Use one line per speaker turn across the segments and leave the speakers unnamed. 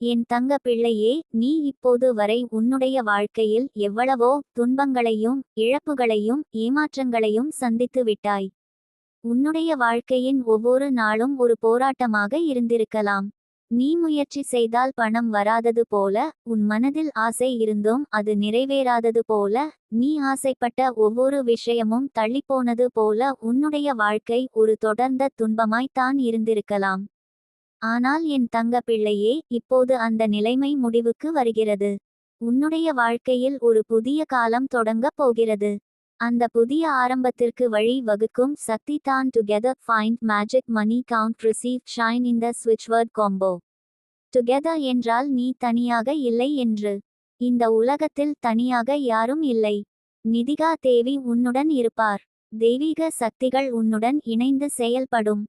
என் தங்க பிள்ளையே நீ இப்போது வரை உன்னுடைய வாழ்க்கையில் எவ்வளவோ துன்பங்களையும் இழப்புகளையும் ஏமாற்றங்களையும் சந்தித்து விட்டாய். உன்னுடைய வாழ்க்கையின் ஒவ்வொரு நாளும் ஒரு போராட்டமாக இருந்திருக்கலாம். நீ முயற்சி செய்தால் பணம் வராதது போல உன் மனதில் ஆசை இருந்தும் அது நிறைவேறாதது போல நீ ஆசைப்பட்ட ஒவ்வொரு விஷயமும் தள்ளிப்போனது போல உன்னுடைய வாழ்க்கை ஒரு தொடர்ந்த துன்பமாய்த்தான் இருந்திருக்கலாம். ஆனால் என் தங்க பிள்ளையே இப்போது அந்த நிலைமை முடிவுக்கு வருகிறது. உன்னுடைய வாழ்க்கையில் ஒரு புதிய காலம் தொடங்கப் போகிறது. அந்த புதிய ஆரம்பத்திற்கு வழி வகுக்கும் சக்தி தான் together find magic money count receive shine in the switchword combo together என்றால் நீ தனியாக இல்லை என்று. இந்த உலகத்தில் தனியாக யாரும் இல்லை. நிதிகா தேவி உன்னுடன் இருப்பார். தெய்வீக சக்திகள் உன்னுடன் இணைந்து செயல்படும்.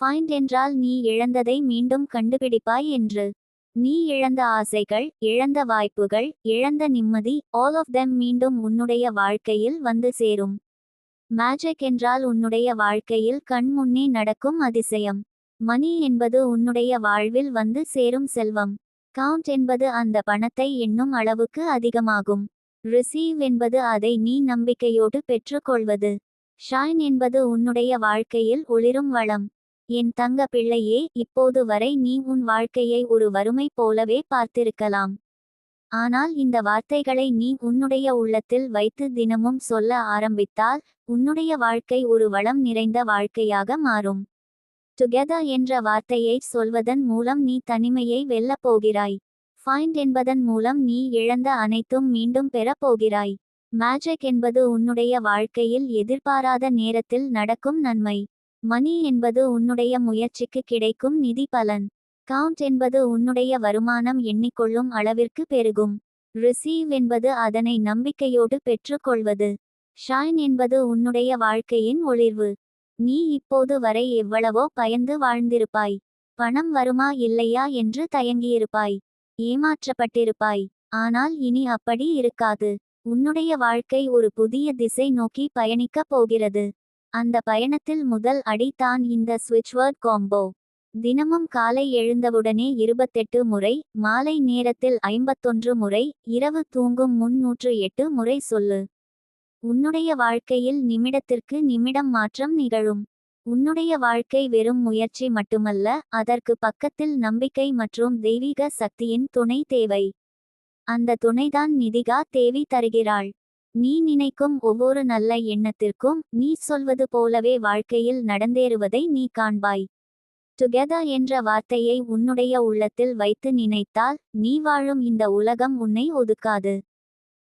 ஃபைண்ட் என்றால் நீ இழந்ததை மீண்டும் கண்டுபிடிப்பாய் என்று. நீ இழந்த ஆசைகள் இழந்த வாய்ப்புகள் இழந்த நிம்மதி ஆல் ஆஃப் தெம் மீண்டும் உன்னுடைய வாழ்க்கையில் வந்து சேரும். மேஜிக் என்றால் உன்னுடைய வாழ்க்கையில் கண் முன்னே நடக்கும் அதிசயம். மணி என்பது உன்னுடைய வாழ்வில் வந்து சேரும் செல்வம். கவுண்ட் என்பது அந்த பணத்தை எண்ணும் அளவுக்கு அதிகமாகும். ரிசீவ் என்பது அதை நீ நம்பிக்கையோடு பெற்றுக்கொள்வது. ஷைன் என்பது உன்னுடைய வாழ்க்கையில் ஒளிரும் வளம். என் தங்க பிள்ளையே இப்போது வரை நீ உன் வாழ்க்கையை ஒரு வறுமை போலவே பார்த்திருக்கலாம். ஆனால் இந்த வார்த்தைகளை நீ உன்னுடைய உள்ளத்தில் வைத்து தினமும் சொல்ல ஆரம்பித்தால் உன்னுடைய வாழ்க்கை ஒரு வளம் நிறைந்த வாழ்க்கையாக மாறும். டுகெதர் என்ற வார்த்தையை சொல்வதன் மூலம் நீ தனிமையை வெல்லப் போகிறாய். ஃபைண்ட் என்பதன் மூலம் நீ இழந்த அனைத்தும் மீண்டும் பெறப் போகிறாய். மேஜிக் என்பது உன்னுடைய வாழ்க்கையில் எதிர்பாராத நேரத்தில் நடக்கும் நன்மை. மணி என்பது உன்னுடைய முயற்சிக்கு கிடைக்கும் நிதி பலன். கவுண்ட் என்பது உன்னுடைய வருமானம் எண்ணிக்கொள்ளும் அளவிற்கு பெருகும். ரிசீவ் என்பது அதனை நம்பிக்கையோடு பெற்றுக்கொள்வது. ஷைன் என்பது உன்னுடைய வாழ்க்கையின் ஒளிர்வு. நீ இப்போது வரை எவ்வளவோ பயந்து வாழ்ந்திருப்பாய். பணம் வருமா இல்லையா என்று தயங்கியிருப்பாய். ஏமாற்றப்பட்டிருப்பாய். ஆனால் இனி அப்படி இருக்காது. உன்னுடைய வாழ்க்கை ஒரு புதிய திசை நோக்கி பயணிக்கப் போகிறது. அந்த பயணத்தில் முதல் அடி தான் இந்த ஸ்விட்ச்வர்ட் காம்போ. தினமும் காலை எழுந்தவுடனே இருபத்தெட்டு முறை மாலை நேரத்தில் ஐம்பத்தொன்று முறை இரவு தூங்கும் முன் நூற்று எட்டு முறை சொல்லு. உன்னுடைய வாழ்க்கையில் நிமிடத்திற்கு நிமிடம் மாற்றம் நிகழும். உன்னுடைய வாழ்க்கை வெறும் முயற்சி மட்டுமல்ல அதற்கு பக்கத்தில் நம்பிக்கை மற்றும் தெய்வீக சக்தியின் துணை தேவை. அந்த துணைதான் நிதிகா தேவி தருகிறாள். நீ நினைக்கும் ஒவ்வொரு நல்ல எண்ணத்திற்கும் நீ சொல்வது போலவே வாழ்க்கையில் நடந்தேறுவதை நீ காண்பாய். டுகெதர் என்ற வார்த்தையை உன்னுடைய உள்ளத்தில் வைத்து நினைத்தால் நீ வாழும் இந்த உலகம் உன்னை ஒதுக்காது.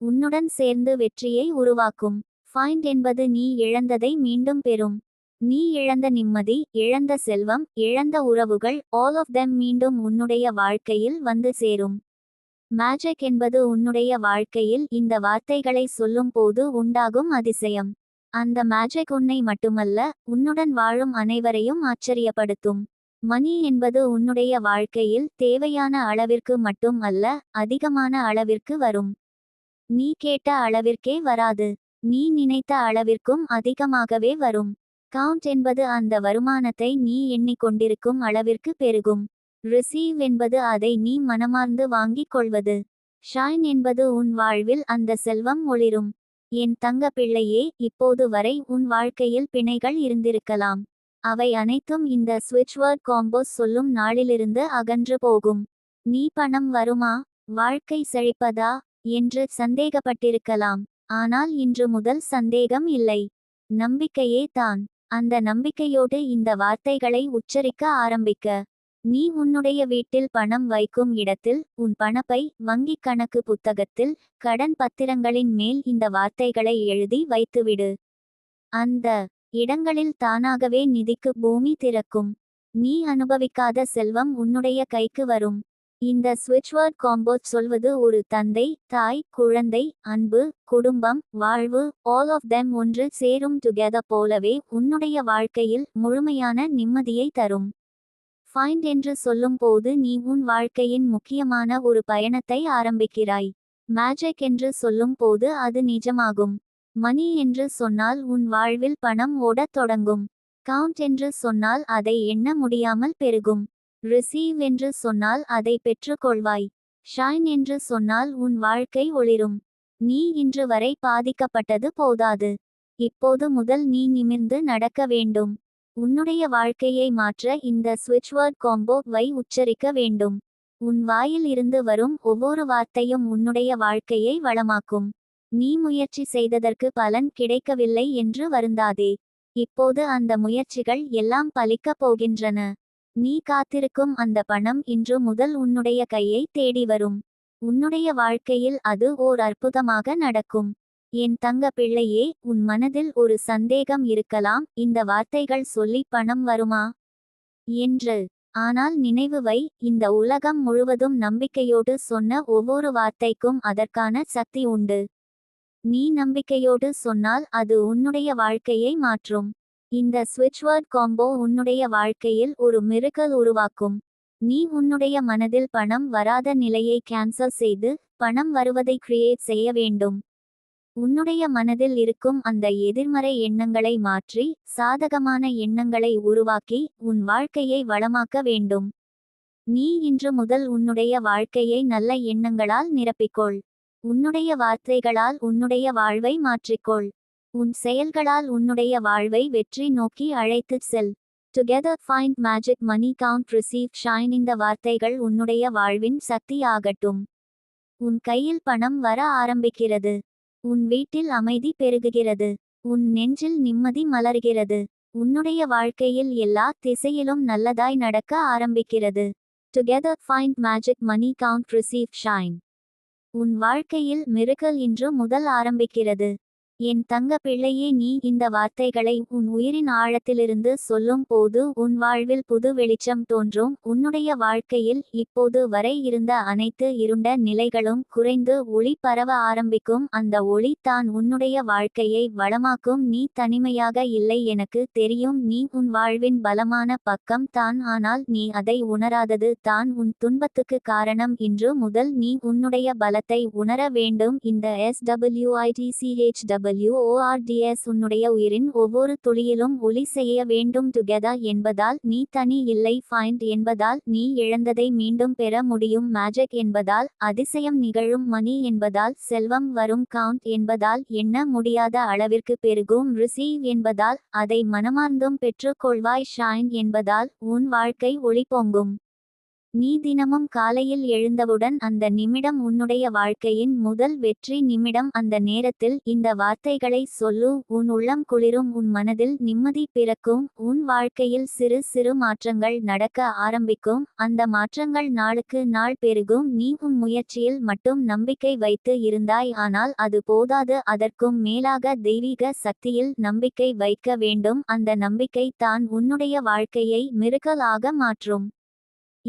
உன்னுடன் சேர்ந்து வெற்றியை உருவாக்கும். ஃபைண்ட் என்பது நீ இழந்ததை மீண்டும் பெறும். நீ இழந்த நிம்மதி இழந்த செல்வம் இழந்த உறவுகள் ஆல் ஆஃப் தெம் மீண்டும் உன்னுடைய வாழ்க்கையில் வந்து சேரும். மேஜிக் என்பது உன்னுடைய வாழ்க்கையில் இந்த வார்த்தைகளை சொல்லும் போது உண்டாகும் அதிசயம். அந்த மேஜிக் உன்னை மட்டுமல்ல உன்னுடன் வாழும் அனைவரையும் ஆச்சரியப்படுத்தும். மணி என்பது உன்னுடைய வாழ்க்கையில் தேவையான அளவிற்கு மட்டும் அல்ல அதிகமான அளவிற்கு வரும். நீ கேட்ட அளவிற்கே வராது. நீ நினைத்த அளவிற்கும் அதிகமாகவே வரும். கவுண்ட் என்பது அந்த வருமானத்தை நீ எண்ணிக்கொண்டிருக்கும் அளவிற்கு பெருகும். ரிசீவ் என்பது அதை நீ மனமார்ந்து வாங்கிக் கொள்வது. ஷைன் என்பது உன் வாழ்வில் அந்த செல்வம் ஒளிரும். என் தங்க பிள்ளையே இப்போது வரை உன் வாழ்க்கையில் பிணைகள் இருந்திருக்கலாம். அவை அனைத்தும் இந்த ஸ்விட்ச்வர்ட் காம்போஸ் சொல்லும் நாளிலிருந்து அகன்று போகும். நீ பணம் வருமா? வாழ்க்கை செழிப்பதா? என்று சந்தேகப்பட்டிருக்கலாம். ஆனால் இன்று முதல் சந்தேகம் இல்லை. நம்பிக்கையே தான். அந்த நம்பிக்கையோடு இந்த வார்த்தைகளை உச்சரிக்க ஆரம்பிக்க. நீ உன்னுடைய வீட்டில் பணம் வைக்கும் இடத்தில் உன் பணப்பை வங்கிக் கணக்கு புத்தகத்தில் கடன் பத்திரங்களின் மேல் இந்த வார்த்தைகளை எழுதி வைத்துவிடு. அந்த இடங்களில் தானாகவே நிதிக்கு பூமி திறக்கும். நீ அனுபவிக்காத செல்வம் உன்னுடைய கைக்கு வரும். இந்த சுவிட்ச்வேர்ட் காம்போ சொல்வது ஒரு தந்தை தாய் குழந்தை அன்பு குடும்பம் வாழ்வு ஆல் ஆஃப் தெம் ஒன்று சேரும் டுகெதர் போலவே உன்னுடைய வாழ்க்கையில் முழுமையான நிம்மதியை தரும். ஃபைண்ட் என்று சொல்லும்போது நீ உன் வாழ்க்கையின் முக்கியமான ஒரு பயணத்தை ஆரம்பிக்கிறாய். மேஜிக் என்று சொல்லும் போது அது நிஜமாகும். மணி என்று சொன்னால் உன் வாழ்வில் பணம் ஓடத் தொடங்கும். கவுண்ட் என்று சொன்னால் அதை எண்ண முடியாமல் பெருகும். ரிசீவ் என்று சொன்னால் அதை பெற்றுக்கொள்வாய். ஷைன் என்று சொன்னால் உன் வாழ்க்கை ஒளிரும். நீ இன்று வரை பாதிக்கப்பட்டது போதாது. இப்போது முதல் நீ நிமிர்ந்து நடக்க வேண்டும். உன்னுடைய வாழ்க்கையை மாற்ற இந்த ஸ்விட்ச்வேர்ட் காம்போ வை உச்சரிக்க வேண்டும். உன் வாயில் இருந்து வரும் ஒவ்வொரு வார்த்தையும் உன்னுடைய வாழ்க்கையை வளமாக்கும். நீ முயற்சி செய்ததற்கு பலன் கிடைக்கவில்லை என்று வருந்தாதே. இப்போது அந்த முயற்சிகள் எல்லாம் பலிக்கப் போகின்றன. நீ காத்திருக்கும் அந்த பணம் இன்று முதல் உன்னுடைய கையை தேடி வரும். உன்னுடைய வாழ்க்கையில் அது ஓர் அற்புதமாக நடக்கும். என் தங்க பிள்ளையே உன் மனதில் ஒரு சந்தேகம் இருக்கலாம் இந்த வார்த்தைகள் சொல்லி பணம் வருமா? என்று. ஆனால் நினைவு வை இந்த உலகம் முழுவதும் நம்பிக்கையோடு சொன்ன ஒவ்வொரு வார்த்தைக்கும் அதற்கான சக்தி உண்டு. நீ நம்பிக்கையோடு சொன்னால் அது உன்னுடைய வாழ்க்கையை மாற்றும். இந்த ஸ்விட்ச்வேர்ட் காம்போ உன்னுடைய வாழ்க்கையில் ஒரு மிருக்கல் உருவாக்கும். நீ உன்னுடைய மனதில் பணம் வராத நிலையை கேன்சல் செய்து பணம் வருவதை கிரியேட் செய்ய வேண்டும். உன்னுடைய மனதில் இருக்கும் அந்த எதிர்மறை எண்ணங்களை மாற்றி சாதகமான எண்ணங்களை உருவாக்கி உன் வாழ்க்கையை வளமாக்க வேண்டும். நீ இன்று முதல் உன்னுடைய வாழ்க்கையை நல்ல எண்ணங்களால் நிரப்பிக்கொள். உன்னுடைய வார்த்தைகளால் உன்னுடைய வாழ்வை மாற்றிக்கொள். உன் செயல்களால் உன்னுடைய வாழ்வை வெற்றி நோக்கி அழைத்துச் செல். Together find magic money count receive shine இந்த வார்த்தைகள் உன்னுடைய வாழ்வின் சக்தி ஆகட்டும். உன் கையில் பணம் வர ஆரம்பிக்கிறது. உன் வீட்டில் அமைதி பெருகுகிறது. உன் நெஞ்சில் நிம்மதி மலர்கிறது. உன்னுடைய வாழ்க்கையில் எல்லா திசையிலும் நல்லதாய் நடக்க ஆரம்பிக்கிறது. Together find magic money count receive shine உன் வாழ்க்கையில் மிருகல் இன்று முதல் ஆரம்பிக்கிறது. என் தங்க பிள்ளையே நீ இந்த வார்த்தைகளை உன் உயிரின் ஆழத்திலிருந்து சொல்லும் போது உன் வாழ்வில் புது வெளிச்சம் தோன்றும். உன்னுடைய வாழ்க்கையில் இப்போது வரை இருந்த அனைத்து இருண்ட நிலைகளும் குறைந்து ஒளி பரவ ஆரம்பிக்கும். அந்த ஒளி தான் உன்னுடைய வாழ்க்கையை வளமாக்கும். நீ தனிமையாக இல்லை எனக்கு தெரியும். நீ உன் வாழ்வின் பலமான பக்கம் தான். ஆனால் நீ அதை உணராதது தான் உன் துன்பத்துக்கு காரணம். இன்று முதல் நீ உன்னுடைய பலத்தை உணர வேண்டும். இந்த எஸ் டபிள்யூஐடிசிஹெச் டபிள்யூஓஆர்டிஎஸ் உன்னுடைய உயிரின் ஒவ்வொரு துளியிலும் ஒளி செய்ய வேண்டும் டுகெதா என்பதால் நீ தனி இல்லை ஃபைண்ட் என்பதால் நீ இழந்ததை மீண்டும் பெற முடியும் மேஜிக் என்பதால் அதிசயம் நிகழும் மணி என்பதால் செல்வம் வரும் கவுண்ட் என்பதால் எண்ண முடியாத அளவிற்கு பெருகும் ரிசீவ் என்பதால் அதை மனமார்ந்தும் பெற்றுக்கொள்வாய் ஷைன் என்பதால் உன் வாழ்க்கை ஒளி பொங்கும். நீ தினமும் காலையில் எழுந்தவுடன் அந்த நிமிடம் உன்னுடைய வாழ்க்கையின் முதல் வெற்றி நிமிடம். அந்த நேரத்தில் இந்த வார்த்தைகளை சொல்லு உன் உள்ளம் குளிரும் உன் மனதில் நிம்மதி பிறக்கும் உன் வாழ்க்கையில் சிறு சிறு மாற்றங்கள் நடக்க ஆரம்பிக்கும். அந்த மாற்றங்கள் நாளுக்கு நாள் பெருகும் நீ உன் முயற்சியில் மட்டும் நம்பிக்கை வைத்து இருந்தாய். ஆனால் அது போதாது அதற்கும் மேலாக தெய்வீக சக்தியில் நம்பிக்கை வைக்க வேண்டும். அந்த நம்பிக்கை தான் உன்னுடைய வாழ்க்கையை மிருகலாக மாற்றும்.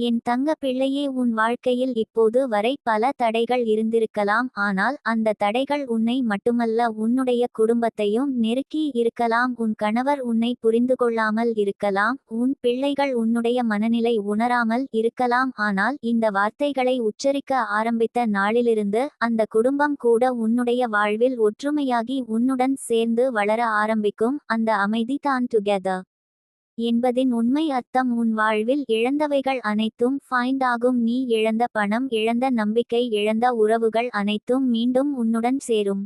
என் தங்க பிள்ளையே உன் வாழ்க்கையில் இப்போது வரை பல தடைகள் இருந்திருக்கலாம். ஆனால் அந்த தடைகள் உன்னை மட்டுமல்ல உன்னுடைய குடும்பத்தையும் நெருக்கி இருக்கலாம். உன் கணவர் உன்னை புரிந்து கொள்ளாமல் இருக்கலாம். உன் பிள்ளைகள் உன்னுடைய மனநிலை உணராமல் இருக்கலாம். ஆனால் இந்த வார்த்தைகளை உச்சரிக்க ஆரம்பித்த நாளிலிருந்து அந்த குடும்பம் கூட உன்னுடைய வாழ்வில் ஒற்றுமையாகி உன்னுடன் சேர்ந்து வளர ஆரம்பிக்கும். அந்த அமைதி தான் டுகெதர் என்பதின் உண்மை அர்த்தம் உன் வாழ்வில் இழந்தவைகள் அனைத்தும் ஃபைண்ட் ஆகும். நீ இழந்த பணம் இழந்த நம்பிக்கை இழந்த உறவுகள் அனைத்தும் மீண்டும் உன்னுடன் சேரும்.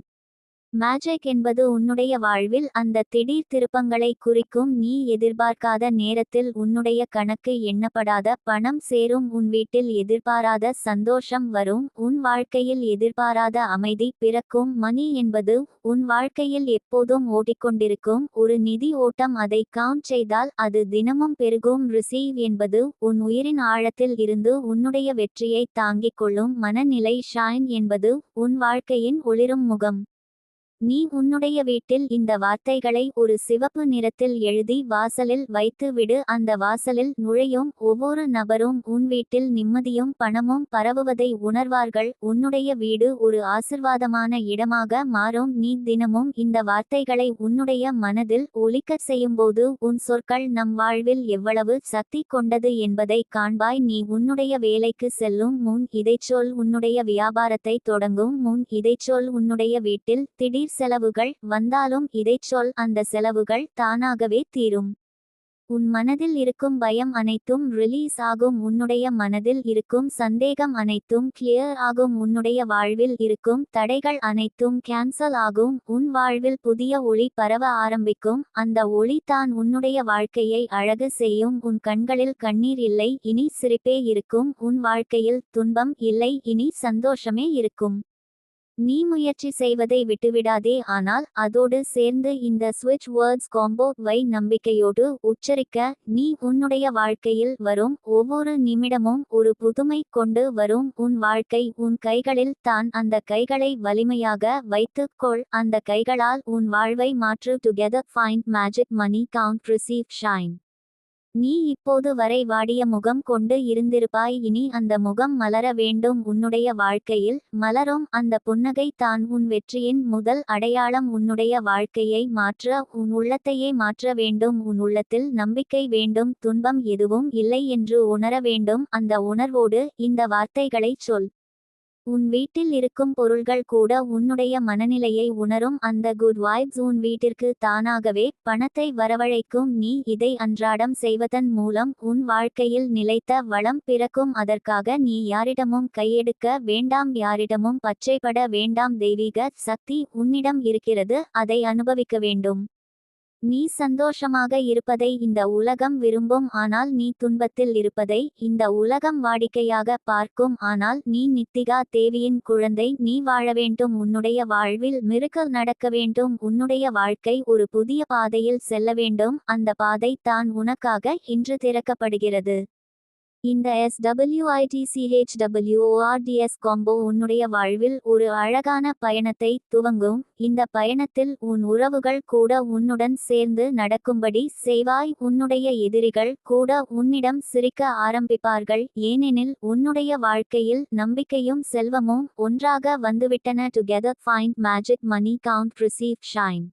மேஜிக் என்பது உன்னுடைய வாழ்வில் அந்த திடீர் திருப்பங்களை குறிக்கும் நீ எதிர்பார்க்காத நேரத்தில் உன்னுடைய கணக்கு எண்ணப்படாத பணம் சேரும் உன் வீட்டில் எதிர்பாராத சந்தோஷம் வரும் உன் வாழ்க்கையில் எதிர்பாராத அமைதி பிறக்கும். மணி என்பது உன் வாழ்க்கையில் எப்போதும் ஓடிக்கொண்டிருக்கும். ஒரு நிதி ஓட்டம் அதை கவுண்ட் செய்தால் அது தினமும் பெருகும். ரிசீவ் என்பது உன் உயிரின் ஆழத்தில் இருந்து உன்னுடைய வெற்றியை தாங்கிக் கொள்ளும். மனநிலை ஷைன் என்பது உன் வாழ்க்கையின் ஒளிரும் முகம். நீ உன்னுடைய வீட்டில் இந்த வார்த்தைகளை ஒரு சிவப்பு நிறத்தில் எழுதி வாசலில் வைத்து விடு. அந்த வாசலில் நுழையும் ஒவ்வொரு நபரும் உன் வீட்டில் நிம்மதியும் பணமும் பரவுவதை உணர்வார்கள். உன்னுடைய வீடு ஒரு ஆசிர்வாதமான இடமாக மாறும். நீ தினமும் இந்த வார்த்தைகளை உன்னுடைய மனதில் ஒலிக்கச் செய்யும்போது உன் சொற்கள் நம் வாழ்வில் எவ்வளவு சக்தி கொண்டது என்பதை காண்பாய். நீ உன்னுடைய வேலைக்கு செல்லும் முன் இதைச்சொல் உன்னுடைய வியாபாரத்தை தொடங்கும் முன் இதைச்சொல் உன்னுடைய வீட்டில் திடீர் செலவுகள் வந்தாலும் இதைச் சொல் அந்த செலவுகள் தானாகவே தீரும். உன் மனதில் இருக்கும் பயம் அனைத்தும் ரிலீஸ் ஆகும் உன்னுடைய மனதில் இருக்கும் சந்தேகம் அனைத்தும் கிளியர் ஆகும் உன்னுடைய வாழ்வில் இருக்கும் தடைகள் அனைத்தும் கேன்சல் ஆகும் உன் வாழ்வில் புதிய ஒளி பரவ ஆரம்பிக்கும் அந்த ஒளி தான் உன்னுடைய வாழ்க்கையை அழகு செய்யும் உன் கண்களில் கண்ணீர் இல்லை இனி சிரிப்பே இருக்கும் உன் வாழ்க்கையில் துன்பம் இல்லை இனி சந்தோஷமே இருக்கும். நீ முயற்சி செய்வதை விட்டுவிடாதே ஆனால் அதோடு சேர்ந்து இந்த சுவிட்ச் வேர்ட்ஸ் காம்போ வை நம்பிக்கையோடு உச்சரிக்க நீ உன்னுடைய வாழ்க்கையில் வரும் ஒவ்வொரு நிமிடமும் ஒரு புதுமை கொண்டு வரும். உன் வாழ்க்கை உன் கைகளில் தான் அந்த கைகளை வலிமையாக வைத்துக்கொள் அந்த கைகளால் உன் வாழ்வை மாற்று. Together find magic money count receive shine நீ இப்போது வரை வாடிய முகம் கொண்டு இருந்திருப்பாய். இனி அந்த முகம் மலர வேண்டும். உன்னுடைய வாழ்க்கையில் மலரும் அந்த புன்னகை தான். உன் வெற்றியின் முதல் அடையாளம் உன்னுடைய வாழ்க்கையை மாற்ற உன் உள்ளத்தையே மாற்ற வேண்டும். உன் உள்ளத்தில் நம்பிக்கை வேண்டும். துன்பம் எதுவும் இல்லை என்று உணர வேண்டும். அந்த உணர்வோடு இந்த வார்த்தைகளைச் சொல். உன் வீட்டில் இருக்கும் பொருள்கள் கூட உன்னுடைய மனநிலையை உணரும். அந்த குட் வைப்ஸ் உன் வீட்டிற்கு தானாகவே பணத்தை வரவழைக்கும். நீ இதை அன்றாடம் செய்வதன் மூலம் உன் வாழ்க்கையில் நிலைத்த வளம் பிறக்கும். அதற்காக நீ யாரிடமும் கையெடுக்க வேண்டாம். யாரிடமும் பச்சைப்பட வேண்டாம். தெய்வீக சக்தி உன்னிடம் இருக்கிறது. அதை அனுபவிக்க வேண்டும். நீ சந்தோஷமாக இருப்பதை இந்த உலகம் விரும்பும் ஆனால் நீ துன்பத்தில் இருப்பதை இந்த உலகம் வாடிக்கையாக பார்க்கும் ஆனால் நீ நித்திகா தேவியின் குழந்தை நீ வாழ வேண்டும் உன்னுடைய வாழ்வில் மிருக்கல் நடக்க வேண்டும் உன்னுடைய வாழ்க்கை ஒரு புதிய பாதையில் செல்ல வேண்டும் அந்த பாதை தான் உனக்காக இன்று திறக்கப்படுகிறது. இந்த எஸ்டபிள்யூஐடிசிஹெச்டபிள்யூஓஆர்டிஎஸ் காம்போ உன்னுடைய வாழ்வில் ஒரு அழகான பயணத்தை துவங்கும். இந்த பயணத்தில் உன் உறவுகள் கூட உன்னுடன் சேர்ந்து நடக்கும்படி செய்வாய். உன்னுடைய எதிரிகள் கூட உன்னிடம் சிரிக்க ஆரம்பிப்பார்கள். ஏனெனில் உன்னுடைய வாழ்க்கையில் நம்பிக்கையும் செல்வமும் ஒன்றாக வந்துவிட்டன. Together find magic money count receive shine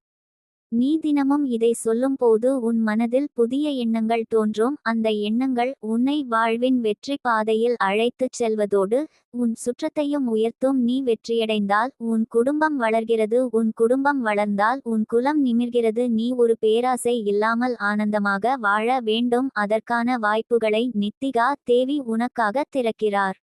நீ தினமும் இதை சொல்லும்போது உன் மனதில் புதிய எண்ணங்கள் தோன்றும். அந்த எண்ணங்கள் உன்னை வாழ்வின் வெற்றி பாதையில் அழைத்துச் செல்வதோடு உன் சுற்றத்தையும் உயர்த்தும். நீ வெற்றியடைந்தால் உன் குடும்பம் வளர்கிறது. உன் குடும்பம் வளர்ந்தால் உன் குலம் நிமிர்கிறது. நீ ஒரு பேராசை இல்லாமல் ஆனந்தமாக வாழ வேண்டும். அதற்கான வாய்ப்புகளை நித்திகா தேவி உனக்காக திறக்கிறார்.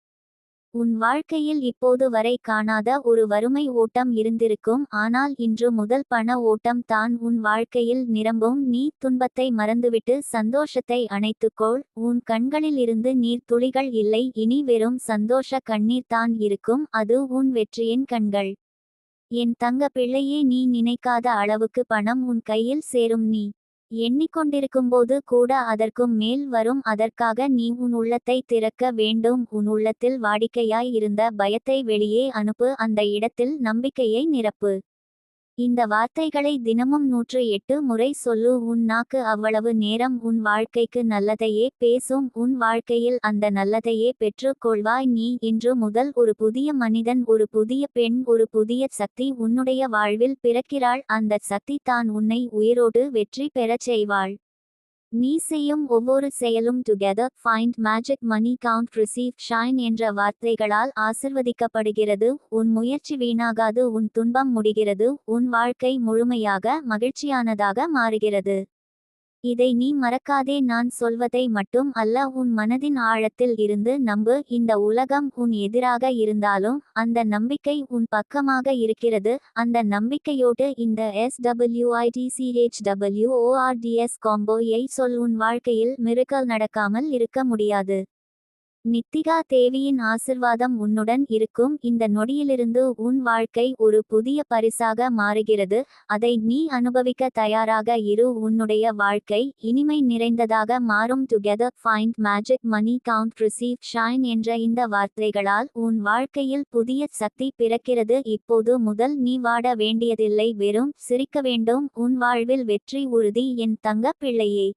உன் வாழ்க்கையில் இப்போது வரை காணாத ஒரு வறுமை ஓட்டம் இருந்திருக்கும் ஆனால் இன்று முதல் பண ஓட்டம் தான் உன் வாழ்க்கையில் நிரம்பும். நீ துன்பத்தை மறந்துவிட்டு சந்தோஷத்தை அணைத்துக்கொள். உன் கண்களில் இருந்து நீர் துளிகள் இல்லை இனி வெறும் சந்தோஷ கண்ணீர் தான் இருக்கும் அது உன் வெற்றியின் கண்கள். என் தங்க பிள்ளையே நீ நினைக்காத அளவுக்கு பணம் உன் கையில் சேரும் நீ எண்ணிக்கொண்டிருக்கும்போது கூட அதற்கும் மேல் வரும். அதற்காக நீ உன் உள்ளத்தை திறக்க வேண்டும். உன் உள்ளத்தில் வாடிக்கையாய் இருந்த பயத்தை வெளியே அனுப்பு. அந்த இடத்தில் நம்பிக்கையை நிரப்பு. இந்த வார்த்தைகளை தினமும் நூற்று எட்டு முறை சொல்லு உன் நாக்கு அவ்வளவு நேரம் உன் வாழ்க்கைக்கு நல்லதையே பேசும் உன் வாழ்க்கையில் அந்த நல்லதையே பெற்று கொள்வாய் நீ இன்று முதல் ஒரு புதிய மனிதன் ஒரு புதிய பெண் ஒரு புதிய சக்தி உன்னுடைய வாழ்வில் பிறக்கிறாள் அந்த சக்தி தான் உன்னை உயிரோடு வெற்றி பெறச் செய்வாள். நீ செய்யும் ஒவ்வொரு செயலும் together find magic money count receive shine என்ற வார்த்தைகளால் ஆசிர்வதிக்கப்படுகிறது. உன் முயற்சி வீணாகாது உன் துன்பம் முடிகிறது உன் வாழ்க்கை முழுமையாக மகிழ்ச்சியானதாக மாறுகிறது. இதை நீ மறக்காதே நான் சொல்வதை மட்டும் அல்ல உன் மனதின் ஆழத்தில் இருந்து நம்பு. இந்த உலகம் உன் எதிராக இருந்தாலும் அந்த நம்பிக்கை உன் பக்கமாக இருக்கிறது. அந்த நம்பிக்கையோடு இந்த எஸ் டபிள்யூஐடிசிஹெச்டபிள்யூஓஆர்டிஎஸ் காம்போயை சொல். உன் வாழ்க்கையில் மிருக்கல் நடக்காமல் இருக்க முடியாது. நித்திகா தேவியின் ஆசிர்வாதம் உன்னுடன் இருக்கும். இந்த நொடியிலிருந்து உன் வாழ்க்கை ஒரு புதிய பரிசாக மாறுகிறது. அதை நீ அனுபவிக்க தயாராக இரு. உன்னுடைய வாழ்க்கை இனிமை நிறைந்ததாக மாறும். Together find magic money count receive shine என்ற இந்த வார்த்தைகளால் உன் வாழ்க்கையில் புதிய சக்தி பிறக்கிறது. இப்போது முதல் நீ வாட வேண்டியதில்லை. வெறும் சிரிக்க வேண்டும். உன் வாழ்வில் வெற்றி உறுதி. என் தங்க பிள்ளையே